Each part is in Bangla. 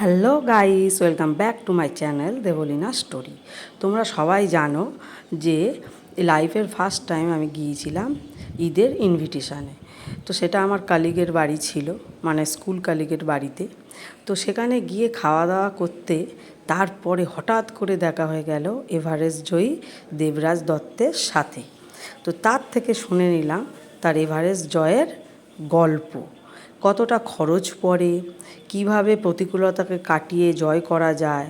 Hello guys, welcome back to my channel Debalina story. তোমরা সবাই জানো যে লাইফের ফার্স্ট টাইম আমি গিয়েছিলাম ঈদের ইনভিটেশানে। তো সেটা আমার কালিগের বাড়ি ছিল মানে স্কুল কালিগের বাড়িতে। তো সেখানে গিয়ে খাওয়া দাওয়া করতে তারপরে হঠাৎ করে দেখা হয়ে গেল এভারেস্ট জয়ী দেবরাজ দত্তের সাথে। তো তার থেকে শুনে নিলাম তার এভারেস্ট জয়ের গল্প। কতটা খরচ পড়ে কীভাবে প্রতিকূলতাকে কাটিয়ে জয় করা যায়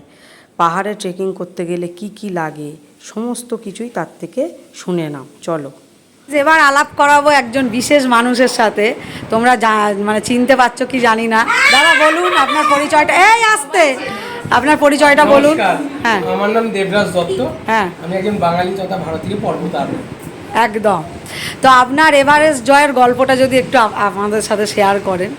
পাহাড়ে ট্রেকিং করতে গেলে কি কি লাগে সমস্ত কিছুই তার থেকে শুনে নাও চলো। এবার আলাপ করাবো একজন বিশেষ মানুষের সাথে তোমরা মানে চিনতে পারছ কি জানি না। দাদা বলুন আপনার পরিচয়টা এই আসতে আপনার পরিচয়টা বলুন। হ্যাঁ। আমার নাম দেবরাজ দত্ত হ্যাঁ। আমি একজন বাঙালি তথা ভারতীয় পর্বতারোহী। একদম। তো আপনার এভারেস্ট জয়ের গল্পটা যদি একটু আমাদের সাথে শেয়ার করেন।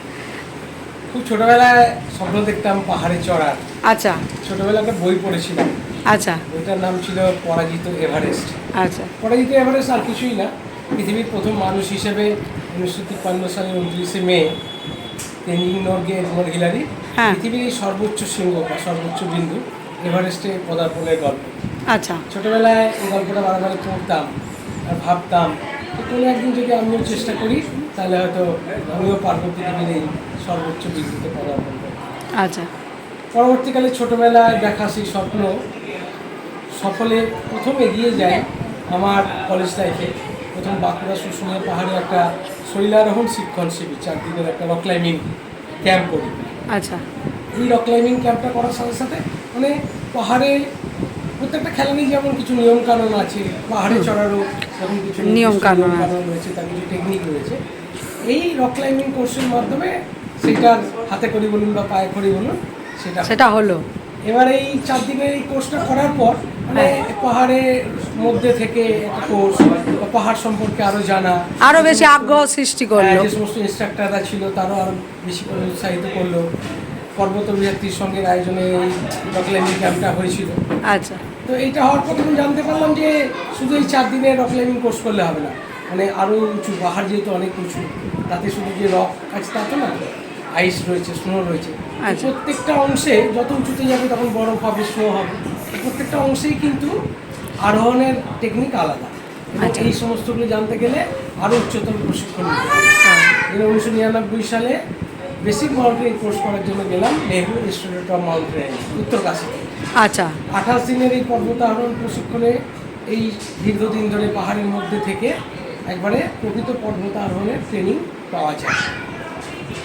খুব ছোটবেলায় স্বপ্ন দেখতাম পাহাড়ে চড়ার। আচ্ছা। ছোটবেলায় একটা বই পড়েছিলাম। আচ্ছা। বইটার নাম ছিল পরাজিত এভারেস্ট আচ্ছা। পরাজিত এভারেস্ট আর কিছুই না। পৃথিবীর প্রথম মানুষ হিসেবে উনিশশো তিপ্পান্ন সালের উনত্রিশে May Tenzing Norgay Edmund Hillary হ্যাঁ। পৃথিবীর এই সর্বোচ্চ শৃঙ্গ বা সর্বোচ্চ বিন্দু এভারেস্টে পদার্পণের গল্প। আচ্ছা। ছোটবেলায় এই গল্পটা বারবার পড়তাম। ভাবতাম কোনো একদিন যদি আমিও চেষ্টা করি তাহলে হয়তো আমিও পারব পৃথিবীর এই সর্বোচ্চ বিদ্যুতে পদার্পণ আচ্ছা। পরবর্তীকালে ছোটবেলায় দেখা সেই স্বপ্ন সফলে প্রথম এগিয়ে যায় আমার কলেজ লাইফে প্রথম বাঁকুড়া শুশুনিয়া পাহাড়ে একটা শৈলারোহণ শিক্ষণ শিবির চারদিনের একটা রক ক্লাইম্বিং ক্যাম্প করি। আচ্ছা। এই রক ক্লাইম্বিং ক্যাম্পটা করার সাথে সাথে মানে পাহাড়ে প্রত্যেকটা খেলারই যেমন কিছু নিয়ম কানুন আছে পাহাড়ে চড়ারও যেমন কিছু নিয়মকানুন আছে। রয়েছে তার কিছু টেকনিক রয়েছে। এই রক ক্লাইম্বিং কোর্সের মাধ্যমে সেটার হাতে করি বলুন বা পায়ে করি বলুন সেটা সেটা হলো। এবার এই চার দিনের এই কোর্সটা করার পর মানে পাহাড়ের মধ্যে থেকে একটা কোর্স বা পাহাড় সম্পর্কে আরও জানা। আরও বেশি আগ্রহ সৃষ্টি হ্যাঁ, করল। যে সমস্ত ইনস্ট্রাক্টররা ছিল তারও আরও বেশি করে উৎসাহিত করল। পর্বত বিহাত্রীর সঙ্গে আয়োজনে এই রকলাইম্বিং ক্যাম্পটা হয়েছিল। আচ্ছা তো এইটা হওয়ার পর তখন জানতে পারলাম যে শুধু এই চার দিনের রক ক্লাইম্বিং কোর্স করলে হবে না মানে আরও উঁচু পাহাড় যেহেতু অনেক উঁচু তাতে শুধু যে রক আছে তা তো না আইস রয়েছে স্নো রয়েছে আচ্ছা। প্রত্যেকটা অংশে যত উঁচুতে যাবে তখন বরফ হবে স্নো হবে প্রত্যেকটা অংশেই কিন্তু আরোহণের টেকনিক আলাদা আচ্ছা। এই সমস্তগুলো জানতে গেলে আরও উচ্চতর প্রশিক্ষণ হ্যাঁ। উনিশশো নিরানব্বই সালে বেসিক মাউন্টেনিং কোর্স করার জন্য গেলাম নেহরু ইনস্টিটিউট অফ মাউন্টেনিং উত্তর কাশীতে আচ্ছা। আঠাশ দিনের এই পর্বতারোহণ প্রশিক্ষণে এই দীর্ঘদিন ধরে পাহাড়ের মধ্যে থেকে একবারে প্রকৃত পর্বতারোহণের ট্রেনিং পাওয়া যায়।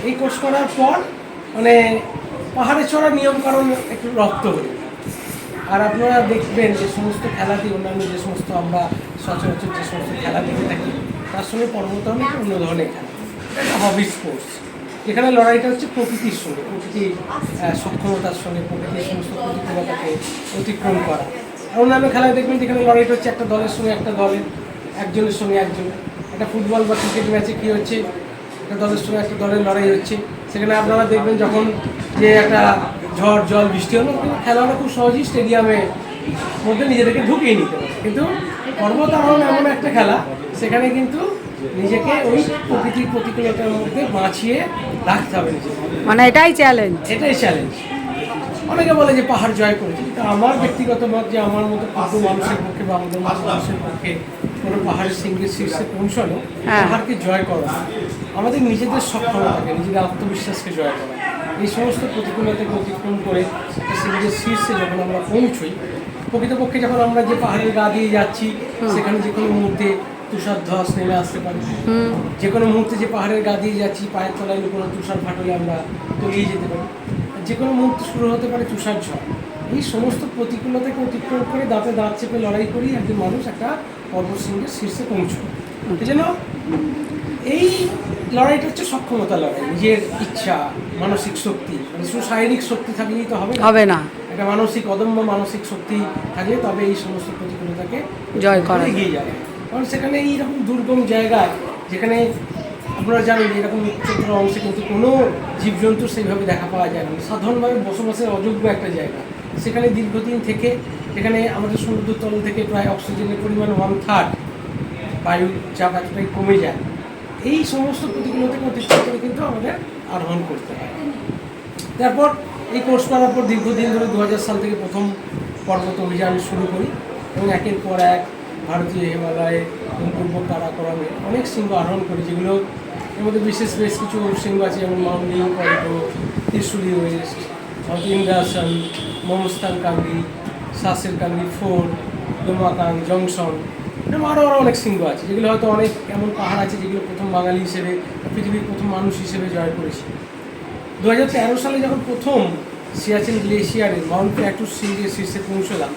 এই কোর্স করার পর মানে পাহাড়ে চড়ার নিয়মকানুন একটু রপ্ত হয়ে। আর আপনারা দেখবেন যে সমস্ত খেলাতে অন্যান্য যে সমস্ত আমরা সচরাচর যে সমস্ত খেলা দেখে থাকি, তার সঙ্গে পর্বতারোহণ অন্য ধরনের খেলা। এটা হবি স্পোর্টস যেখানে লড়াইটা হচ্ছে প্রকৃতির সঙ্গে, প্রকৃতির সক্ষমতার সঙ্গে, প্রকৃতির সমস্ত প্রতিকূলতাকে অতিক্রম করা। আর অন্যান্য খেলায় দেখবেন যেখানে লড়াইটা হচ্ছে একটা দলের সঙ্গে একটা দলের একজনের সঙ্গে একজন। একটা ফুটবল বা ক্রিকেট ম্যাচে কী হচ্ছে? একটা দলের সঙ্গে একটা দলের লড়াই হচ্ছে। সেখানে আপনারা দেখবেন যখন যে একটা ঝড়, জল, বৃষ্টি হলো খেলাটা খুব সহজেই স্টেডিয়ামে মধ্যে নিজেদেরকে ঢুকিয়ে নিতে পারে। কিন্তু পর্বতারোহণ এমন একটা খেলা, সেখানে কিন্তু নিজেকে ওই প্রকৃতির প্রতিকূলতার মধ্যে বাঁচিয়ে রাখতে হবে নিজেকে। মানে এটাই চ্যালেঞ্জ এটাই চ্যালেঞ্জ অনেকে বলে যে পাহাড় জয় করেছে কিন্তু আমার ব্যক্তিগত মত যে আমার মতো ক্ষুদ্র মানুষের পক্ষে বা আমাদের মতো মানুষের পক্ষে কোনো পাহাড়ের সিংহের শীর্ষে পৌঁছানো হ্যাঁ। পাহাড়কে জয় করা। আমাদের নিজেদের সক্ষমতাকে নিজেদের আত্মবিশ্বাসকে জয় করা। এই সমস্ত প্রতিকূলতাকে অতিক্রম করে সিংহের শীর্ষে যখন আমরা পৌঁছই প্রকৃতপক্ষে যখন আমরা যে পাহাড়ের গা দিয়ে যাচ্ছি সেখানে যে কোনো মুহূর্তে তুষার ধস নেমে আসতে পারে। যে কোনো মুহূর্তে যে পাহাড়ের গা দিয়ে যাচ্ছি পায়ের তলায় কোনো তুষার ফাটলে আমরা তলিয়ে যেতে পারি। যে কোনো মুহূর্তে শুরু হতে পারে তুষার ঝড়। এই সমস্ত প্রতিকূলতাকে অতিক্রম করে দাঁতে দাঁত চেপে লড়াই করি একজন মানুষ একটা পর্বত শৃঙ্গের শীর্ষে এই জন্য এই লড়াইটা হচ্ছে সক্ষমতা লড়াই। নিজের ইচ্ছা মানসিক শক্তি। মানে শুধু শারীরিক শক্তি থাকলেই তো হবে না। হবে না। একটা মানসিক অদম্য মানসিক শক্তি থাকলে তবে এই সমস্ত প্রতিকূলতাকে জয় করা। এগিয়ে যাবে কারণ সেখানে এইরকম দুর্গম জায়গায় যেখানে আপনারা জানেন এরকম উচ্চতর অংশে কিন্তু কোনো জীবজন্তু সেইভাবে দেখা পাওয়া যায় না। সাধারণভাবে বসবাসের অযোগ্য একটা জায়গা। সেখানে দীর্ঘদিন থেকে এখানে আমাদের সমুদ্র তল থেকে প্রায় অক্সিজেনের পরিমাণ ওয়ান থার্ড বায়ুর চাপ এতটাই কমে যায়। এই সমস্ত প্রতিকূলতাকে অতিক্রম করে কিন্তু আমাদের আরোহণ করতে হয়। তারপর এই কোর্স করার পর দীর্ঘদিন ধরে দু হাজার সাল থেকে প্রথম পর্বত অভিযান শুরু করি এবং একের পর এক ভারতীয় হিমালয়ে পূর্ব কারাকরমে অনেক শৃঙ্গ আরোহণ করি, যেগুলো এর মধ্যে বিশেষ বেশ কিছু শৃঙ্গ আছে, যেমন মাউন্ডিং পর্বত ত্রিশুলি ওয়েস্ট ইন্দ্রাসন মমস্তান কান্দি শাসের কান্দি ফোর্ট ডোমাকাং জংশন, এরকম আরও আরও অনেক শৃঙ্গ আছে, যেগুলো হয়তো অনেক এমন পাহাড় আছে, যেগুলো প্রথম বাঙালি হিসেবে পৃথিবীর প্রথম মানুষ হিসেবে জয় করেছি। দু সালে যখন প্রথম সিয়াচেন গ্লেশিয়ারে মাউন্ট প্ল্যাটুর শৃঙ্গের শীর্ষে পৌঁছলাম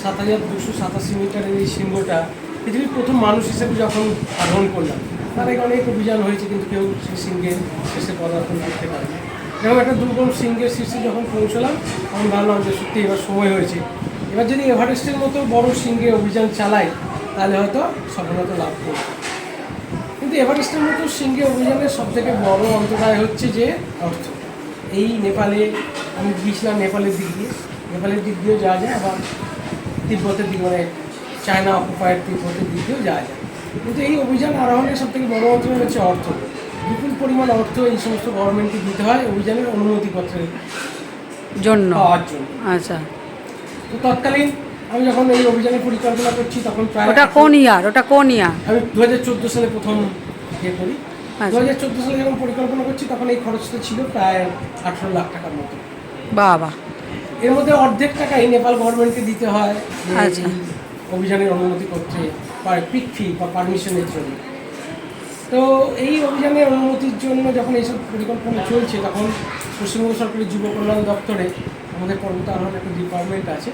সাত হাজার দুশো সাতাশি মিটারের এই শৃঙ্গটা পৃথিবীর প্রথম মানুষ হিসেবে যখন আরোহণ করলাম, তার আগে অনেক অভিযান হয়েছে, কিন্তু কেউ সেই শৃঙ্গের শীর্ষে পদার্পণ করতে পারেনি। এরকম একটা দুর্গম শৃঙ্গের শীর্ষে যখন পৌঁছলাম আমি ভাবলাম যে সত্যি এবার সময় হয়েছে। এবার যদি এভারেস্টের মতো বড় শৃঙ্গে অভিযান চালাই, তাহলে হয়তো সফলতা লাভ করব। কিন্তু এভারেস্টের মতো সিঙ্গে অভিযানের সব থেকে বড় অন্তরায় হচ্ছে যে অর্থ। এই নেপালে আমি গিয়েছিলাম নেপালের দিক দিয়ে। নেপালের দিক দিয়েও যাওয়া যায়, আবার তিব্বতের দিক মানে চায়না অকুপায়ের তিব্বতের দিক দিয়েও যাওয়া যায় কিন্তু এই অভিযান আরোহণের সব থেকে বড় অন্তরায় হচ্ছে অর্থ। বিপুল পরিমাণ অর্থ এই সমস্ত গভর্নমেন্টকে দিতে হয় অভিযানের অনুমতিপত্রের জন্য। পাওয়ার জন্য। আচ্ছা। তো তৎকালীন আমি যখন এই অভিযানের পরিকল্পনা করছি তখন প্রায় ওটা কোন ইয়ার ওটা কোন ইয়ার আমি দু হাজার চোদ্দ সালে প্রথম ইয়ে করি। আচ্ছা। দু হাজার চোদ্দ সালে যখন পরিকল্পনা করছি তখন এই খরচটা ছিল প্রায় আঠেরো লাখ টাকার মতো। বাবা। এর মধ্যে অর্ধেক টাকাই নেপাল গভর্নমেন্টকে দিতে হয় আচ্ছা। অভিযানের অনুমতি করতে পিক ফি বা পারমিশনের জন্য। তো এই অভিযানের অনুমতির জন্য যখন এইসব পরিকল্পনা চলছে তখন পশ্চিমবঙ্গ সরকারের যুব কল্যাণ দপ্তরে আমাদের পর্বতারোহণ একটা ডিপার্টমেন্ট আছে।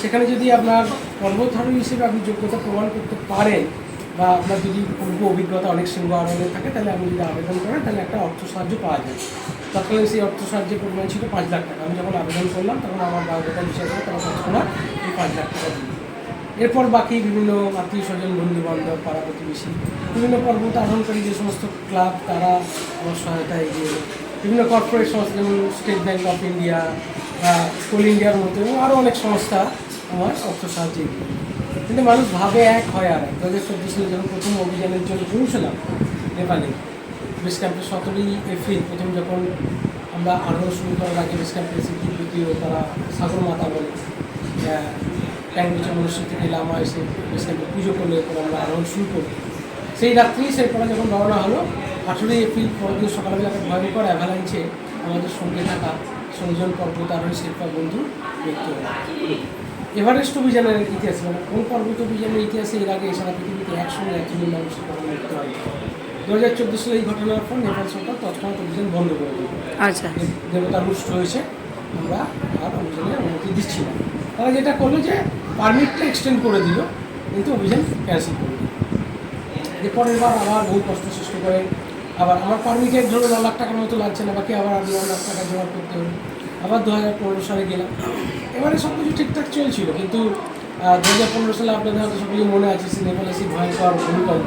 সেখানে যদি আপনার পর্বতারোহী হিসেবে আপনি যোগ্যতা প্রমাণ করতে পারেন বা আপনার যদি পূর্ব অভিজ্ঞতা অনেক সিংহ আরোহণে থাকে তাহলে আপনি যদি আবেদন করেন তাহলে একটা অর্থ সাহায্য পাওয়া যায় তৎকালীন সেই অর্থ সাহায্যের পরিমাণ ছিল পাঁচ লাখ টাকা আমি যখন আবেদন করলাম, তখন আমার বায়োডাটা করে তারা তৎক্ষণাৎ এই পাঁচ লাখ টাকা দিল এরপর বাকি বিভিন্ন আত্মীয় স্বজন বন্ধু বান্ধব পাড়া প্রতিবেশী, বিভিন্ন পর্বত আরোহণকারী যে সমস্ত ক্লাব, তারা আমার সহায়তায় এগিয়ে। বিভিন্ন কর্পোরেট সংস্থা যেমন স্টেট ব্যাঙ্ক অফ ইন্ডিয়া বা কোল ইন্ডিয়ার মতো এবং আরও অনেক সংস্থা আমার অর্থ সাহায্যে এগিয়ে। কিন্তু মানুষ ভাবে এক হয় আর এক দু হাজার চোদ্দ সালে যখন প্রথম অভিযানের জন্য পৌঁছলাম নেপালে বেস ক্যাম্পে সতেরোই এপ্রিল প্রথম যখন আমরা আরোহণ শুরু করার আগে বেস ক্যাম্পে এসে দ্বিতীয় তারা সাগর মাতা বলে ট্যাঙ্গুচা মনুষ্য থেকে লামা এসে বেস ক্যাম্পে পুজো করলে, এরপর আমরা আরোহণ শুরু করি সেই রাত্রি সেরপরে যখন রওনা হলো, আঠেরোই এপ্রিল পরের দিন সকালবেলা একটা ভয়ঙ্কর অ্যাভালাঞ্চে আমাদের সঙ্গে থাকা ষোলোজন পর্বত আরোহী শিল্পা বন্ধু মৃত্যু এভারেস্ট অভিযানের ইতিহাসে মানে কোন পর্বত অভিযানের ইতিহাসে এর আগে সারা পৃথিবীতে একসঙ্গে একজন মানুষের মৃত্যু হয় দু হাজার চোদ্দ সালে এই ঘটনার পর নেপাল সরকার তৎক্ষণাৎ অভিযান বন্ধ করে দিল। আচ্ছা। দেবতা রুষ্ট হয়েছে আমরা আর অভিযানের অনুমতি দিচ্ছি না। তারা যেটা করল যে পারমিটটা এক্সটেন্ড করে দিল কিন্তু অভিযান ক্যান্সেল করে দিল। এর পরের বার আবার বহু কষ্ট সৃষ্ট করে। আবার আমার পারমিটের ধরুন ন লাখ টাকার মতো লাগছে না বাকি আবার আমি ন লাখ টাকা জমা করতে হবে। আবার দু হাজার পনেরো সালে গেলাম। এবারে সব কিছু ঠিকঠাক চলছিল কিন্তু দু হাজার পনেরো সালে আপনাদের হয়তো সকলেই মনে আছে সে নেপালে সেই ভয়ঙ্কর ভূমিকম্প।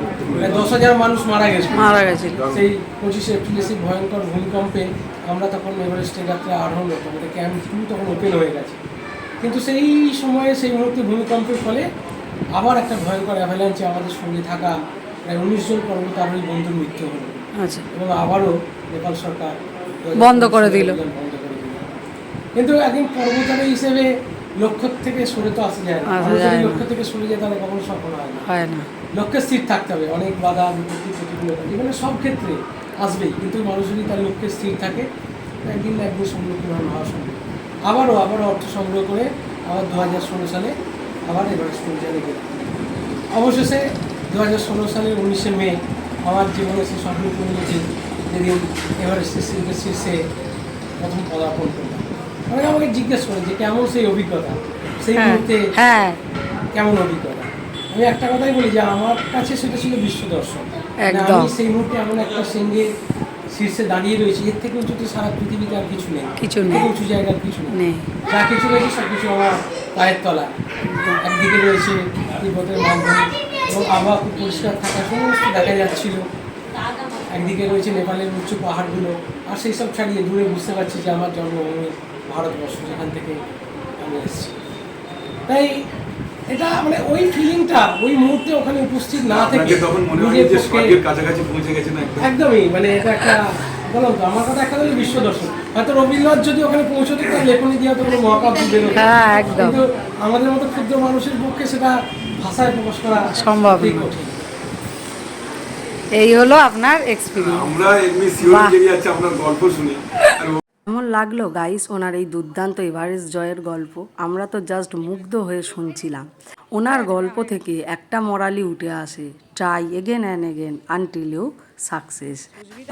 দশ হাজার মানুষ মারা গেছে মারা গেছিল। সেই পঁচিশে এপ্রিলে সেই ভয়ঙ্কর ভূমিকম্পে আমরা তখন এভারেস্টের যাত্রা আরোহণ হতো আমাদের ক্যাম্প টু তখন ওপেন হয়ে গেছে। কিন্তু সেই সময়ে সেই মুহূর্তে ভূমিকম্পের ফলে আবার একটা ভয়ঙ্কর অ্যাভালাঞ্চে আমাদের সঙ্গে থাকা প্রায় উনিশ জন কর্মচারী বন্ধুর মৃত্যু হলো। আচ্ছা। এবং আবারও নেপাল সরকার বন্ধ করে দিল। বন্ধ করে দিল। কিন্তু একদিন কর্মচারী হিসেবে লক্ষ্য থেকে সরে তো আসা যায় না। লক্ষ্য থেকে সরে যায় তাহলে কখনো সফল হয় না। হয় না। লক্ষ্যে স্থির থাকতে হবে। অনেক বাধা বিপত্তি প্রতিকূলতা জীবনে সব ক্ষেত্রে আসবেই। কিন্তু মানুষ যদি তার লক্ষ্যে স্থির থাকে। একদিন না একদিন সম্মুখীন হওয়া সম্ভব। আবারও আবারও অর্থ সংগ্রহ করে আবার দু হাজার ষোলো সালে আবার এভারেস্ট অভিযানে গেলাম অবশেষে দু হাজার ষোলো সালের উনিশে মে আমার জীবনে সে পূরণ হয়েছে। যেদিন এভারেস্টের শীর্ষে শীর্ষে প্রথম পদার্পণ করলাম। অনেকে আমাকে জিজ্ঞেস করে যে কেমন সেই অভিজ্ঞতা? সেই হ্যাঁ মুহূর্তে হ্যাঁ। কেমন অভিজ্ঞতা? আমি একটা কথাই বলি যে আমার কাছে সেটা ছিল বিশ্ব দর্শন। মানে। আমি সেই মুহূর্তে এমন একটা সঙ্গে শীর্ষে দাঁড়িয়ে রয়েছি এর থেকে উঁচুতে সারা পৃথিবীতে আর কিছু নেই। কিছু নেই। উঁচু জায়গার কিছু নেই। যা কিছু রয়েছে সব কিছু আমার পায়ের তলা একদিকে রয়েছে তিব্বতের মালভূমি এবং আবহাওয়া খুব পরিষ্কার থাকা সমস্ত দেখা যাচ্ছিল। একদিকে রয়েছে নেপালের উচ্চ পাহাড়গুলো। আর সেই সব ছাড়িয়ে দূরে বুঝতে পারছি যে আমার জন্মভূমি ভারতবর্ষ যেখান থেকে আমি এসেছি। তাই এটা মানে ওই ফিলিংটা ওই মুহূর্তে ওখানে উপস্থিত না থেকে তখন মনে হয় যে স্বর্গের কাছাকাছি পৌঁছে গেছেন একদম? একদমই মানে এটা একটা বললাম তো আমার কথা একটা হলো বিশ্ব দর্শন। হয়তো রবীন্দ্রনাথ যদি ওখানে পৌঁছতে তার লেখনী দিয়ে হয়তো কোনো মহাকাব্য হ্যাঁ, একদম। কিন্তু আমাদের মতো ক্ষুদ্র মানুষের পক্ষে সেটা ভাষায় প্রকাশ করা সম্ভব কঠিন। এই হলো আপনার এক্সপিরিয়েন্স আমরা এমনি শিওর বেরিয়ে যাচ্ছে আপনার গল্প শুনি। আর কেমন লাগল গাইস ওনার এই দুর্দান্ত এভারেস্ট জয়ের গল্প? আমরা তো জাস্ট মুগ্ধ হয়ে শুনছিলাম। ওনার গল্প থেকে একটা মরালি উঠে আসে। Try again and again until you success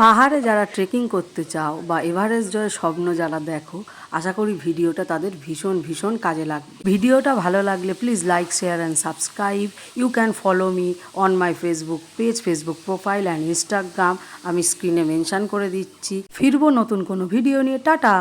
পাহাড়ে যারা ট্রেকিং করতে চাও বা এভারেস্ট জয়ের স্বপ্ন যারা দেখো, আশা করি ভিডিওটা তাদের ভীষণ ভীষণ কাজে লাগবে। ভিডিওটা ভালো লাগলে please like share and subscribe you can follow me on my Facebook page Facebook profile and Instagram আমি স্ক্রিনে মেনশান করে দিচ্ছি। ফিরবো নতুন কোনো ভিডিও নিয়ে। টাটা!